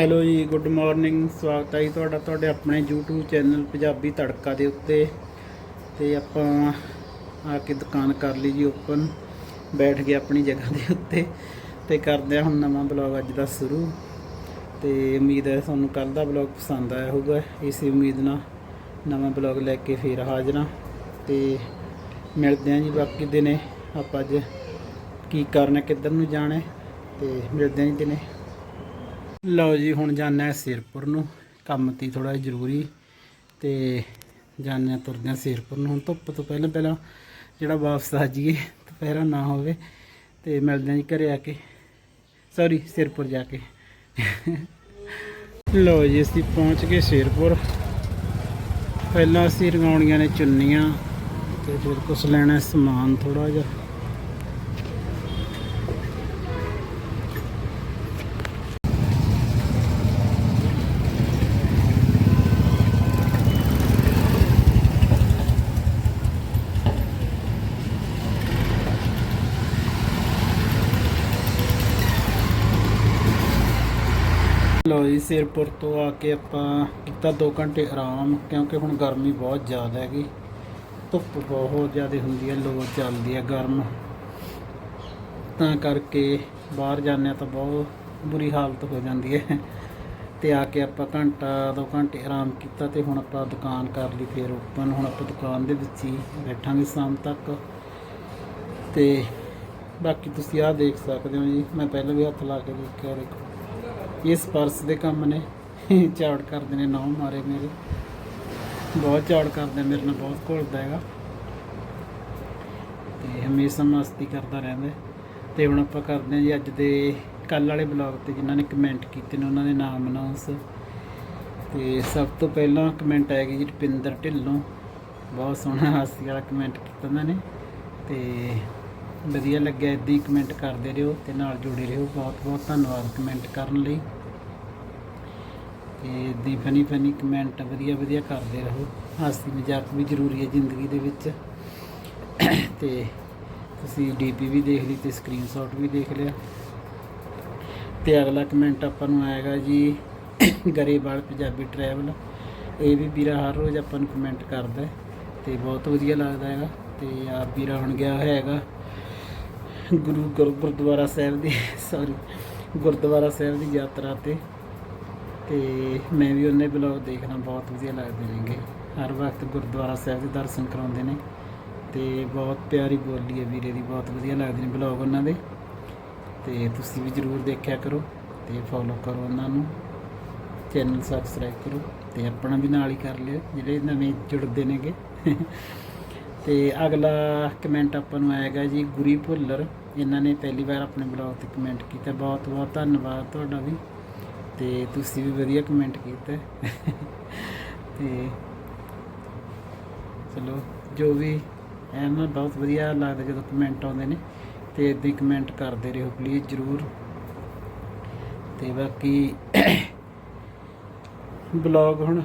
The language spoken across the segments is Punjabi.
ਹੈਲੋ ਜੀ, ਗੁੱਡ ਮਾਰਨਿੰਗ, ਸਵਾਗਤ ਹੈ ਜੀ ਤੁਹਾਡਾ, ਤੁਹਾਡੇ ਆਪਣੇ YouTube ਚੈਨਲ ਪੰਜਾਬੀ ਤੜਕਾ ਦੇ ਉੱਤੇ। ਤੇ ਆਪਾਂ ਆ ਕੇ ਦੁਕਾਨ ਕਰ ਲਈ ਜੀ ਓਪਨ ਬੈਠ ਗਏ ਆਪਣੀ ਜਗ੍ਹਾ ਦੇ ਉੱਤੇ। ਤੇ ਕਰਦੇ ਆ ਹੁਣ ਨਵਾਂ ਬਲੌਗ ਅੱਜ ਦਾ ਸ਼ੁਰੂ। ਤੇ ਉਮੀਦ ਹੈ ਤੁਹਾਨੂੰ ਕੱਲ ਦਾ ਬਲੌਗ ਪਸੰਦ ਆਇਆ ਹੋਊਗਾ। ਇਸੇ ਉਮੀਦ ਨਾਲ ਨਵਾਂ ਬਲੌਗ ਲੈ ਕੇ ਫੇਰ ਹਾਜ਼ਰਾਂ ਤੇ ਮਿਲਦੇ ਹਾਂ ਜੀ ਬਾਕੀ ਦਿਨੇ। ਆਪਾਂ ਅੱਜ ਕੀ ਕਰਨਾ, ਕਿੱਧਰ ਨੂੰ ਜਾਣਾ ਹੈ। ਤੇ ਮਿਲਦੇ ਹਾਂ ਜੀ ਦਿਨੇ। ਲਓ ਜੀ, ਹੁਣ ਜਾਣਾ ਸਿਰਪੁਰ ਨੂੰ। ਕੰਮ ਤੀ ਥੋੜਾ ਜ਼ਰੂਰੀ। ਤੇ ਜਾਣਾ ਤੁਰਦੇ ਹਾਂ ਸਿਰਪੁਰ ਨੂੰ। ਹੁਣ ਧੁੱਪ ਤੋਂ ਪਹਿਲਾਂ ਪਹਿਲਾਂ ਜਿਹੜਾ ਵਾਪਸ ਆ ਜਾਈਏ, ਦੁਪਹਿਰਾ ਨਾ ਹੋਵੇ ਤੇ ਮਿਲਦੇ ਹਾਂ ਜੀ ਘਰੇ ਆ ਕੇ। ਸੌਰੀ ਸਿਰਪੁਰ ਜਾ ਕੇ। ਲਓ ਜੀ, ਅਸੀਂ ਪਹੁੰਚ ਗਏ ਸ਼ੇਰਪੁਰ। ਪਹਿਲਾਂ ਅਸੀਂ ਰਗਾਉਣੀਆਂ ਨੇ ਚੁੰਨੀਆਂ। ਤੇ ਫਿਰ ਕੁਛ ਲੈਣਾ ਸਮਾਨ ਥੋੜਾ ਜਿਹਾ। ਲਓ ਜੀ, ਸਿਰਪੁਰ ਤੋਂ ਆ ਕੇ ਆਪਾਂ ਕੀਤਾ 2 ਘੰਟੇ ਆਰਾਮ, ਕਿਉਂਕਿ ਹੁਣ ਗਰਮੀ ਬਹੁਤ ਜ਼ਿਆਦਾ ਹੈਗੀ। ਧੁੱਪ ਬਹੁਤ ਜ਼ਿਆਦਾ ਹੁੰਦੀ ਹੈ, ਲੋ ਚੱਲਦੀ ਹੈ ਗਰਮ। ਤਾਂ ਕਰਕੇ ਬਾਹਰ ਜਾਂਦੇ ਹਾਂ ਤਾਂ ਬਹੁਤ ਬੁਰੀ ਹਾਲਤ ਹੋ ਜਾਂਦੀ ਹੈ। ਤੇ ਆ ਕੇ ਆਪਾਂ ਘੰਟਾ 2 ਘੰਟੇ ਆਰਾਮ ਕੀਤਾ ਤੇ ਹੁਣ ਆਪਾਂ ਦੁਕਾਨ ਕਰ ਲਈ ਫੇਰ ਓਪਨ। ਹੁਣ ਆਪਾਂ ਦੁਕਾਨ ਦੇ ਵਿੱਚ ਹੀ ਬੈਠਾਂਗੇ ਸ਼ਾਮ ਤੱਕ। ਤੇ ਬਾਕੀ ਤੁਸੀਂ ਆਹ ਦੇਖ ਸਕਦੇ ਹੋ ਜੀ, ਮੈਂ ਪਹਿਲਾਂ ਵੀ ਹੱਥ ਲਾ ਕੇ ਦੇਖਿਆ, ਦੇਖੋ। ਇਸ ਪਰਸ ਦੇ ਕੰਮ ਨੇ। ਝਾੜ ਕਰਦੇ ਨੇ ਨੌ ਮਾਰੇ ਮੇਰੇ। ਬਹੁਤ ਝਾੜ ਕਰਦਾ, ਮੇਰੇ ਨਾਲ ਬਹੁਤ ਘੁਲਦਾ ਹੈਗਾ। ਤੇ ਹਮੇਸ਼ਾ ਮਸਤੀ ਕਰਦਾ ਰਹਿੰਦਾ ਹੈ। ਤੇ ਹੁਣ ਆਪਾਂ ਕਰਦੇ ਹਾਂ ਜੀ ਅੱਜ ਦੇ ਕੱਲ ਵਾਲੇ ਬਲੌਗ ਤੇ, ਜਿਨ੍ਹਾਂ ਨੇ ਕਮੈਂਟ ਕੀਤੇ ਨੇ, ਉਹਨਾਂ ਦੇ ਨਾਮ ਅਨਾਉਂਸ ਤੇ ਸਭ ਤੋਂ ਪਹਿਲਾਂ ਕਮੈਂਟ ਆਇਆ ਜੀ ਰੁਪਿੰਦਰ ਢਿੱਲੋਂ। ਬਹੁਤ ਸੋਹਣਾ ਹਾਸੀ ਵਾਲਾ ਕਮੈਂਟ ਕੀਤਾ ਉਹਨਾਂ ਨੇ। ਤੇ ਵਧੀਆ ਲੱਗਿਆ, ਇਦਾਂ ਹੀ ਕਮੈਂਟ ਕਰਦੇ ਰਹੋ ਤੇ ਨਾਲ ਜੁੜੇ ਰਹੋ। ਬਹੁਤ ਬਹੁਤ ਧੰਨਵਾਦ ਕਮੈਂਟ ਕਰਨ ਲਈ। ਤੇ ਦੀ ਫਨੀ ਫਨੀ ਕਮੈਂਟ ਵਧੀਆ ਵਧੀਆ ਕਰਦੇ ਰਹੋ। ਹਾਸੀ ਮਜ਼ਾਕ ਵੀ ਜ਼ਰੂਰੀ ਹੈ ਜ਼ਿੰਦਗੀ ਦੇ ਵਿੱਚ। ਤੇ ਤੁਸੀਂ ਡੀਪੀ ਵੀ ਦੇਖ ਲਈ ਤੇ ਸਕਰੀਨਸ਼ਾਟ ਵੀ ਦੇਖ ਲਿਆ। ਤੇ ਅਗਲਾ ਕਮੈਂਟ ਆਪਾਂ ਨੂੰ ਆਏਗਾ ਜੀ ਗਰੇਵਾਲ ਪੰਜਾਬੀ ਟਰੈਵਲ ਇਹ ਵੀ ਵੀਰਾ ਹਰ ਰੋਜ਼ ਆਪਾਂ ਨੂੰ ਕਮੈਂਟ ਕਰਦਾ ਹੈ ਤੇ ਬਹੁਤ ਵਧੀਆ ਲੱਗਦਾ ਹੈਗਾ। ਤੇ ਆਪ ਵੀਰਾ ਹੁਣ ਗਿਆ ਹੋਇਆ ਹੈਗਾ। ਗੁਰੂ ਗੁਰ- ਗੁਰਦੁਆਰਾ ਸਾਹਿਬ ਦੀ ਸੌਰੀ ਗੁਰਦੁਆਰਾ ਸਾਹਿਬ ਦੀ ਯਾਤਰਾ ਤੇ। ਤੇ ਮੈਂ ਵੀ ਉਹਨੇ ਬਲੌਗ ਦੇਖਣਾ, ਬਹੁਤ ਵਧੀਆ ਲੱਗਦੇ ਨੇਗੇ। ਹਰ ਵਕਤ ਗੁਰਦੁਆਰਾ ਸਾਹਿਬ ਦੇ ਦਰਸ਼ਨ ਕਰਾਉਂਦੇ ਨੇ। ਤੇ ਬਹੁਤ ਪਿਆਰੀ ਬੋਲੀ ਹੈ ਵੀਰੇ ਦੀ, ਬਹੁਤ ਵਧੀਆ ਲੱਗਦੇ ਨੇ ਬਲੌਗ ਉਹਨਾਂ ਦੇ। ਤੇ ਤੁਸੀਂ ਵੀ ਜਰੂਰ ਦੇਖਿਆ ਕਰੋ ਤੇ ਫੋਲੋ ਕਰੋ ਉਹਨਾਂ ਨੂੰ। ਚੈਨਲ ਸਬਸਕ੍ਰਾਈਬ ਕਰੋ ਤੇ ਆਪਣਾ ਵੀ ਨਾਲ ਹੀ ਕਰ ਲਿਓ, ਜਿਹੜੇ ਨਵੇਂ ਜੁੜਦੇ ਨੇਗੇ। ਤੇ ਅਗਲਾ ਕਮੈਂਟ ਆਪਾਂ ਨੂੰ ਆਏਗਾ ਜੀ, ਗੁਰੀ ਭੁੱਲਰ। ਇਹਨਾਂ ਨੇ ਪਹਿਲੀ ਵਾਰ ਆਪਣੇ ਬਲੌਗ ਤੇ ਕਮੈਂਟ ਕੀਤਾ, ਬਹੁਤ ਬਹੁਤ ਧੰਨਵਾਦ ਤੁਹਾਡਾ ਵੀ। ਤੇ ਤੁਸੀਂ ਵੀ ਵਧੀਆ ਕਮੈਂਟ ਕੀਤਾ। ਤੇ ਚਲੋ, ਜੋ ਵੀ ਐ ਨਾ, ਬਹੁਤ ਵਧੀਆ ਲੱਗਦਾ ਜਦੋਂ ਕਮੈਂਟ ਆਉਂਦੇ ਨੇ। ਤੇ ਇਦਾਂ ਹੀ ਕਮੈਂਟ ਕਰਦੇ ਰਹੋ ਪਲੀਜ਼ ਜਰੂਰ। ਤੇ ਬਾਕੀ ਬਲੌਗ ਹੁਣ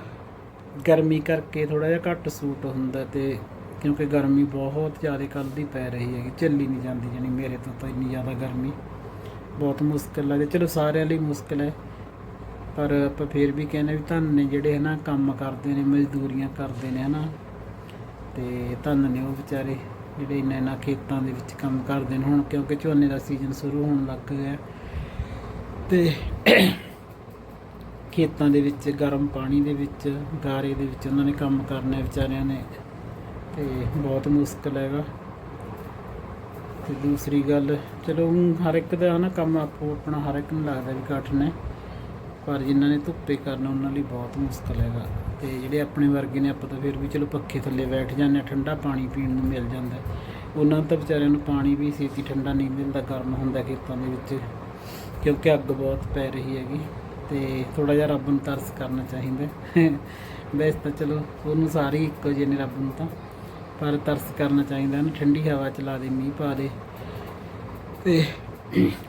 ਗਰਮੀ ਕਰਕੇ ਥੋੜਾ ਜਿਹਾ ਘੱਟ ਸੂਟ ਹੁੰਦਾ ਤੇ ਕਿਉਂਕਿ ਗਰਮੀ ਬਹੁਤ ਜ਼ਿਆਦਾ ਕੱਲ ਦੀ ਪੈ ਰਹੀ ਹੈਗੀ ਚੱਲੀ ਨਹੀਂ ਜਾਂਦੀ ਜਾਨੀ ਮੇਰੇ ਤੋਂ ਤਾਂ ਇੰਨੀ ਜ਼ਿਆਦਾ ਗਰਮੀ। ਬਹੁਤ ਮੁਸ਼ਕਿਲ ਲੱਗਦੀ, ਚਲੋ ਸਾਰਿਆਂ ਲਈ ਮੁਸ਼ਕਿਲ ਹੈ, ਪਰ ਆਪਾਂ ਫੇਰ ਵੀ ਕਹਿੰਦੇ ਵੀ ਧੰਨ ਨੇ ਜਿਹੜੇ ਹਨਾ ਕੰਮ ਕਰਦੇ ਨੇ, ਮਜ਼ਦੂਰੀਆਂ ਕਰਦੇ ਨੇ ਹਨਾ, ਤੇ ਧੰਨ ਨੇ ਉਹ ਵਿਚਾਰੇ ਜਿਹੜੇ ਇੰਨਾ ਇੰਨਾ ਖੇਤਾਂ ਦੇ ਵਿੱਚ ਕੰਮ ਕਰਦੇ ਨੇ ਹੁਣ, ਕਿਉਂਕਿ ਝੋਨੇ ਦਾ ਸੀਜ਼ਨ ਸ਼ੁਰੂ ਹੋਣ ਲੱਗ ਗਿਆ ਤੇ ਖੇਤਾਂ ਦੇ ਵਿੱਚ, ਗਰਮ ਪਾਣੀ ਦੇ ਵਿੱਚ, ਗਾਰੇ ਦੇ ਵਿੱਚ ਉਹਨਾਂ ਨੇ ਕੰਮ ਕਰਨਾ ਵਿਚਾਰਿਆਂ ਨੇ। ਤੇ ਬਹੁਤ ਮੁਸ਼ਕਲ ਹੈਗਾ। ਤੇ ਦੂਸਰੀ ਗੱਲ, ਚਲੋ ਹਰ ਇੱਕ ਦਾ ਨਾ ਕੰਮ ਆਪੋ ਆਪਣਾ, ਹਰ ਇੱਕ ਨੂੰ ਲੱਗਦਾ ਵੀ ਕਠਿਨ ਹੈ। ਪਰ ਜਿਨ੍ਹਾਂ ਨੇ ਧੁੱਪੇ ਕਰਨਾ, ਉਹਨਾਂ ਲਈ ਬਹੁਤ ਮੁਸ਼ਕਲ ਹੈਗਾ। ਤੇ ਜਿਹੜੇ ਆਪਣੇ ਵਰਗੇ ਨੇ, ਆਪਾਂ ਤਾਂ ਫਿਰ ਵੀ ਚਲੋ ਪੱਖੇ ਥੱਲੇ ਬੈਠ ਜਾਂਦੇ ਹਾਂ, ਠੰਡਾ ਪਾਣੀ ਪੀਣ ਨੂੰ ਮਿਲ ਜਾਂਦਾ। ਉਹਨਾਂ ਤਾਂ ਵਿਚਾਰਿਆਂ ਨੂੰ ਪਾਣੀ ਵੀ ਛੇਤੀ ਠੰਡਾ ਨਹੀਂ ਮਿਲਦਾ, ਗਰਮ ਹੁੰਦਾ ਖੇਤਾਂ ਦੇ ਵਿੱਚ। ਕਿਉਂਕਿ ਅੱਗ ਬਹੁਤ ਪੈ ਰਹੀ ਹੈਗੀ, ਤੇ ਥੋੜਾ ਜਿਹਾ ਰੱਬ ਨੂੰ ਤਰਸ ਕਰਨਾ ਚਾਹੀਦਾ। ਵੈਸੇ ਤਾਂ ਚਲੋ, ਉਹਨੂੰ ਸਾਰੇ ਹੀ ਇੱਕੋ ਜਿਹੇ ਨੇ ਰੱਬ ਨੂੰ ਤਾਂ। ਪਰ ਤਰਸ ਕਰਨਾ ਚਾਹੀਦਾ ਨਾ ਠੰਡੀ ਹਵਾ ਚਲਾ ਦੇ, ਮੀਂਹ ਪਾ ਦੇ। ਤੇ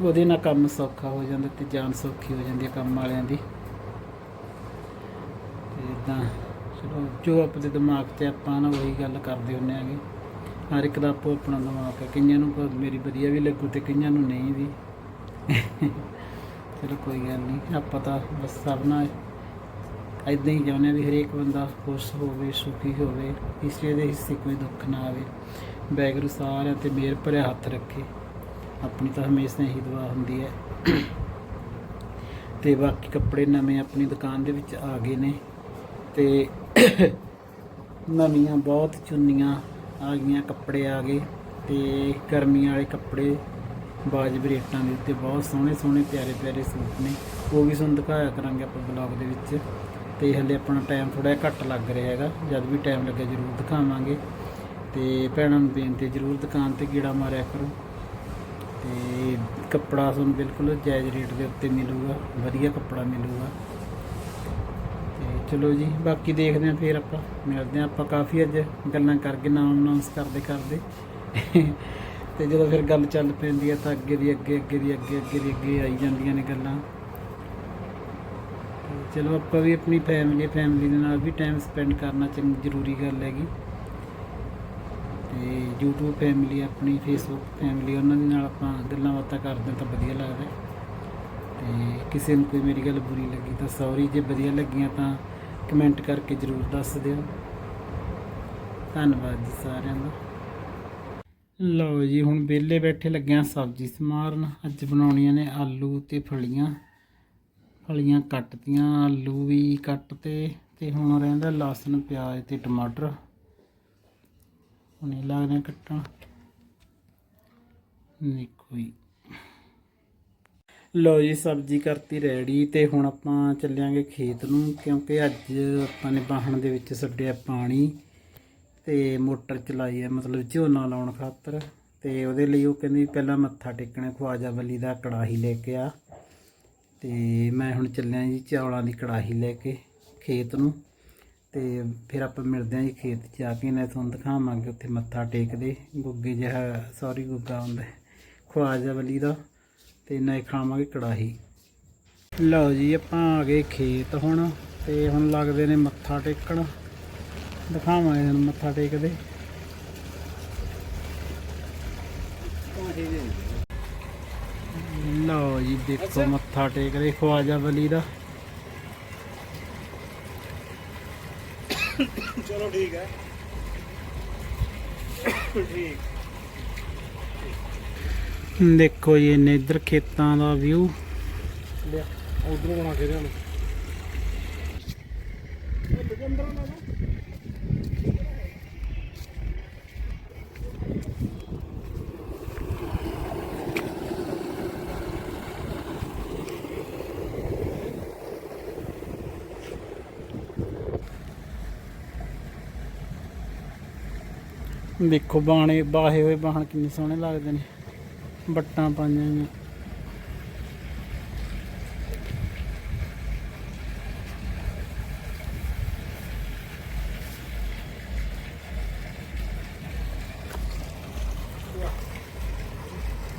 ਉਹਦੇ ਨਾਲ ਕੰਮ ਸੌਖਾ ਹੋ ਜਾਂਦਾ ਤੇ ਜਾਨ ਸੌਖੀ ਹੋ ਜਾਂਦੀ ਹੈ ਕੰਮ ਵਾਲਿਆਂ ਦੀ। ਤੇ ਇਦਾਂ ਚਲੋ, ਜੋ ਆਪਣੇ ਦਿਮਾਗ 'ਚ ਆਪਾਂ ਨਾ ਉਹੀ ਗੱਲ ਕਰਦੇ ਹੁੰਨੇ ਆਗੇ ਹਰ ਇੱਕ ਦਾ ਆਪੋ ਆਪਣਾ ਦਿਮਾਗ ਹੈ ਕਈਆਂ ਨੂੰ ਮੇਰੀ ਵਧੀਆ ਵੀ ਲੱਗੂ ਤੇ ਕਈਆਂ ਨੂੰ ਨਹੀਂ ਵੀ। ਚਲੋ, ਕੋਈ ਗੱਲ ਨਹੀਂ, ਆਪਾਂ ਤਾਂ ਬਸ ਸਭ ਨਾਲ ਇਦਾਂ ਹੀ ਚਾਹੁੰਦੇ ਹਾਂ ਵੀ ਹਰੇਕ ਬੰਦਾ ਖੁਸ਼ ਹੋਵੇ, ਸੁਖੀ ਹੋਵੇ, ਕਿਸੇ ਦੇ ਹਿੱਸੇ ਕੋਈ ਦੁੱਖ ਨਾ ਆਵੇ। ਵੈਗਰੂ ਸਾਰਿਆਂ ਤੇ ਮੇਰ ਭਰਿਆ ਹੱਥ ਰੱਖੇ। ਆਪਣੀ ਤਾਂ ਹਮੇਸ਼ਾ ਹੀ ਦੁਆ ਹੁੰਦੀ ਹੈ। ਤੇ ਬਾਕੀ ਕੱਪੜੇ ਨਵੇਂ ਆਪਣੀ ਦੁਕਾਨ ਦੇ ਵਿੱਚ ਆ ਗਏ ਨੇ। ਤੇ ਨਵੀਆਂ ਬਹੁਤ ਚੁੰਨੀਆਂ ਆ ਗਈਆਂ, ਕੱਪੜੇ ਆ ਗਏ। ਤੇ ਗਰਮੀਆਂ ਵਾਲੇ ਕੱਪੜੇ ਬਾਜਬ ਰੇਟਾਂ ਦੇ ਉੱਤੇ ਬਹੁਤ ਸੋਹਣੇ ਸੋਹਣੇ ਪਿਆਰੇ ਪਿਆਰੇ ਸੂਟ ਨੇ। ਉਹ ਵੀ ਤੁਹਾਨੂੰ ਦਿਖਾਇਆ ਕਰਾਂਗੇ ਆਪਾਂ ਬਲੌਗ ਦੇ ਵਿੱਚ। ਤੇ ਹਲੇ ਆਪਣਾ ਟਾਈਮ ਥੋੜਾ ਜਿਹਾ ਘੱਟ ਲੱਗ ਰਿਹਾ ਹੈਗਾ ਜਦ ਵੀ ਟਾਈਮ ਲੱਗੇ ਜ਼ਰੂਰ ਦਿਖਾਵਾਂਗੇ। ਤੇ ਭੈਣਾਂ ਨੂੰ ਬੇਨਤੀ ਹੈ, ਜ਼ਰੂਰ ਦੁਕਾਨ ਤੇ ਕੀੜਾ ਮਾਰਿਆ ਕਰੋ। ਤੇ ਕੱਪੜਾ ਤੁਹਾਨੂੰ ਬਿਲਕੁਲ ਜਾਇਜ਼ ਰੇਟ ਦੇ ਉੱਤੇ ਮਿਲੂਗਾ ਵਧੀਆ ਕੱਪੜਾ ਮਿਲੂਗਾ। ਤੇ ਚਲੋ ਜੀ ਬਾਕੀ ਦੇਖਦੇ ਹਾਂ ਫਿਰ ਆਪਾਂ ਮਿਲਦੇ ਹਾਂ ਆਪਾਂ ਕਾਫੀ ਅੱਜ ਗੱਲਾਂ ਕਰਕੇ ਨਾਮ ਅਨਾਉਂਸ ਕਰਦੇ ਕਰਦੇ। ਤੇ ਜਦੋਂ ਫਿਰ ਗੱਲ ਚੱਲ ਪੈਂਦੀ ਹੈ ਤਾਂ ਅੱਗੇ ਦੀ ਅੱਗੇ ਅੱਗੇ ਦੀ ਅੱਗੇ ਅੱਗੇ ਦੀ ਅੱਗੇ ਆਈ ਜਾਂਦੀਆਂ ਨੇ ਗੱਲਾਂ। ਚਲੋ ਆਪਾਂ ਵੀ ਆਪਣੀ ਫੈਮਿਲੀ ਫੈਮਿਲੀ ਦੇ ਨਾਲ ਵੀ ਟਾਈਮ ਸਪੈਂਡ ਕਰਨਾ ਚੰਗੀ, ਜ਼ਰੂਰੀ ਗੱਲ ਹੈਗੀ। ਤੇ YouTube ਫੈਮਿਲੀ ਆਪਣੀ Facebook ਫੈਮਿਲੀ ਉਹਨਾਂ ਦੇ ਨਾਲ ਆਪਾਂ ਗੱਲਾਂ ਬਾਤਾਂ ਕਰਦੇ ਹਾਂ ਤਾਂ ਵਧੀਆ ਲੱਗਦਾ ਹੈ। ਤੇ ਕਿਸੇ ਨੂੰ ਕੋਈ ਮੇਰੀ ਗੱਲ ਬੁਰੀ ਲੱਗੀ ਤਾਂ ਸੌਰੀ ਜੇ ਵਧੀਆ ਲੱਗੀਆਂ ਤਾਂ ਕਮੈਂਟ ਕਰਕੇ ਜ਼ਰੂਰ ਦੱਸ ਦਿਓ। ਧੰਨਵਾਦ ਜੀ ਸਾਰਿਆਂ ਦਾ। ਲਓ ਜੀ, ਹੁਣ ਵਿਹਲੇ ਬੈਠੇ ਲੱਗਿਆ ਸਬਜ਼ੀ ਸਮਾਰਨ। ਅੱਜ ਬਣਾਉਣੀਆਂ ਨੇ ਆਲੂ ਤੇ ਫਲੀਆਂ। ਫਲੀਆਂ ਕੱਟਤੀਆਂ, ਆਲੂ ਵੀ ਕੱਟਤੇ ਤੇ ਹੁਣ ਰਹਿੰਦਾ ਲਸਣ, ਪਿਆਜ਼ ਤੇ ਟਮਾਟਰ। ਹੁਣ ਇਹ ਲੱਗਦੇ ਆ ਕੱਟਣ। ਦੇਖੋ ਜੀ। ਲਓ ਜੀ, ਸਬਜ਼ੀ ਕਰਤੀ ਰੈਡੀ ਤੇ ਹੁਣ ਆਪਾਂ ਚੱਲਿਆਂਗੇ ਖੇਤ ਨੂੰ ਕਿਉਂਕਿ ਅੱਜ ਆਪਾਂ ਨੇ ਬਾਹਣ ਦੇ ਵਿੱਚ ਛੱਡਿਆ ਪਾਣੀ ਤੇ ਮੋਟਰ ਚਲਾਈ ਹੈ ਮਤਲਬ ਝੋਨਾ ਲਾਉਣ ਖਾਤਰ ਤੇ ਉਹਦੇ ਲਈ ਉਹ ਕਹਿੰਦੀ ਪਹਿਲਾਂ ਮੱਥਾ ਟੇਕਣਾ, ਖਵਾਜਾ ਬੱਲੀ ਦਾ ਕੜਾਹੀ ਲੈ ਕੇ ਆ। ਤੇ ਮੈਂ ਹੁਣ ਚੱਲਿਆ ਜੀ ਚੌਲਾਂ ਦੀ ਕੜਾਹੀ ਲੈ ਕੇ ਖੇਤ ਨੂੰ। ਤੇ ਫਿਰ ਆਪਾਂ ਮਿਲਦੇ ਹਾਂ ਜੀ ਖੇਤ 'ਚ ਆ ਕੇ ਨਾ ਤੁਹਾਨੂੰ ਦਿਖਾਵਾਂਗੇ ਉੱਥੇ ਮੱਥਾ ਟੇਕਦੇ। ਗੁੱਗੇ ਜਿਹਾ ਸੌਰੀ ਗੁੱਗਾ ਹੁੰਦਾ ਹੈ, ਖਵਾਜਾ ਬੱਲੀ ਦਾ। ਤੇ ਨਾ ਖਾਵਾਂਗੇ ਕੜਾਹੀ। ਲਓ ਜੀ ਆਪਾਂ ਆ ਗਏ ਖੇਤ ਹੁਣ ਤੇ ਹੁਣ ਲੱਗਦੇ ਨੇ ਮੱਥਾ ਟੇਕਣ। ਦਿਖਾਵਾਂਗੇ ਤੁਹਾਨੂੰ ਮੱਥਾ ਟੇਕਦੇ। ਲਓ ਜੀ ਦੇਖੋ ਮੱਥਾ ਟੇਕਦੇ ਖਵਾਜਾ ਬਲੀ ਦਾ। ਚਲੋ ਠੀਕ ਹੈ। ਠੀਕ। ਦੇਖੋ ਜੀ ਇਹਨੇ ਇੱਧਰ ਖੇਤਾਂ ਦਾ ਵਿਊ ਲਿਆ ਉਧਰੋਂ ਬਣਾ ਕੇ ਲਿਆਉਣਾ। ਦੇਖੋ ਬਾਣੇ, ਬਾਹੇ ਹੋਏ ਬਾਹਣ ਕਿੰਨੇ ਸੋਹਣੇ ਲੱਗਦੇ ਨੇ। ਬੱਟਾਂ ਪਾਈਆਂ ਹੋਈਆਂ।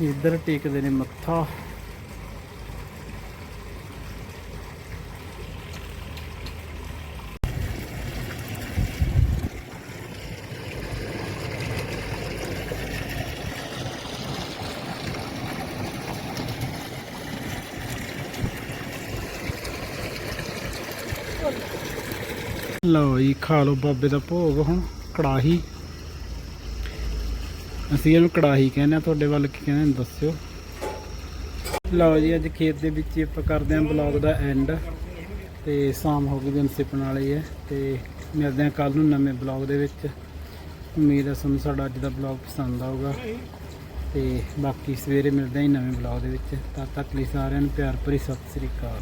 ਇੱਧਰ ਟੇਕਦੇ ਨੇ ਮੱਥਾ। ਲਓ ਜੀ, ਖਾ ਲਓ ਬਾਬੇ ਦਾ ਭੋਗ ਹੁਣ, ਕੜਾਹੀ। ਅਸੀਂ ਇਹਨੂੰ ਕੜਾਹੀ ਕਹਿੰਦੇ ਆ ਤੁਹਾਡੇ ਵੱਲ ਕੀ ਕਹਿੰਦੇ ਦੱਸਿਓ। ਲਓ ਜੀ, ਅੱਜ ਖੇਤ ਦੇ ਵਿੱਚ ਹੀ ਆਪਾਂ ਕਰਦੇ ਆਂ ਬਲੌਗ ਦਾ ਐਂਡ ਤੇ ਸ਼ਾਮ ਹੋ ਗਈ ਦਿਨ ਸਿਪਣ ਵਾਲੀ ਹੈ, ਤੇ ਮਿਲਦੇ ਆਂ ਕੱਲ ਨੂੰ ਨਵੇਂ ਬਲੌਗ ਦੇ ਵਿੱਚ। ਉਮੀਦ ਹੈ ਤੁਹਾਨੂੰ ਸਾਡਾ ਅੱਜ ਦਾ ਬਲੌਗ ਪਸੰਦ ਆਊਗਾ। ਤੇ ਬਾਕੀ ਸਵੇਰੇ ਮਿਲਦੇ ਆਂ ਜੀ ਨਵੇਂ ਬਲੌਗ ਦੇ ਵਿੱਚ। ਤਦ ਤੱਕ ਲਈ ਸਾਰਿਆਂ ਨੂੰ ਪਿਆਰ ਭਰੀ ਸਤਿ ਸ੍ਰੀ ਅਕਾਲ।